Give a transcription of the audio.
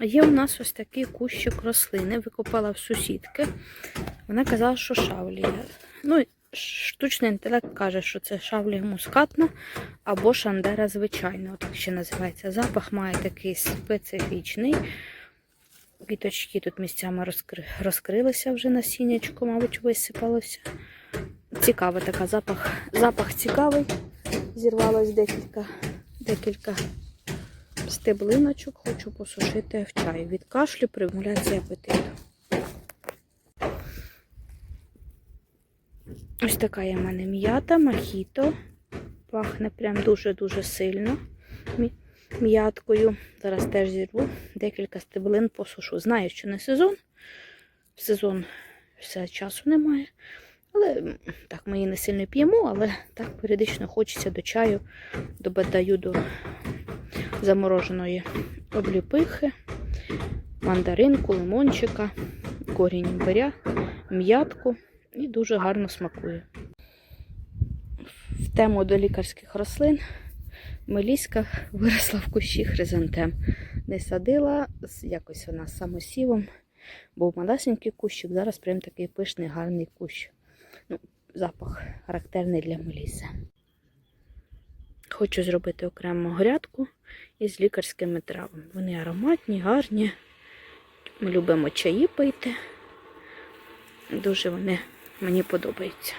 Є у нас ось такий кущик рослини, викопала в сусідки. Вона казала, що шавлія. Ну, штучний інтелект каже, що це шавлія мускатна або шандера звичайна. Так ще називається. Запах має такий специфічний. Квіточки тут місцями розкри... розкрилися вже насіннячко, мабуть, висипалося. Цікавий така запах. Запах цікавий. Зірвалось декілька, декілька стеблиночок. Хочу посушити в чай. Від кашлю примуляція апетиту. Ось така є в мене м'ята, мохіто. Пахне прям дуже-дуже сильно м'яткою. Зараз теж зірву декілька стеблин посушу. Знаю, що не сезон. В сезон все часу немає. Але так, ми її не сильно п'ємо, але так періодично хочеться до чаю, додаю до замороженої обліпихи, мандаринку, лимончика, корінь імбиря, м'ятку і дуже гарно смакує. В тему до лікарських рослин Меліська виросла в кущі хризантем. Не садила, якось вона самосівом. Був малесенький кущик, зараз прям такий пишний, гарний кущ. Ну, запах характерний для меліси. Хочу зробити окрему грядку із лікарськими травами. Вони ароматні, гарні. Ми любимо чаї пити. Дуже вони мені подобаються.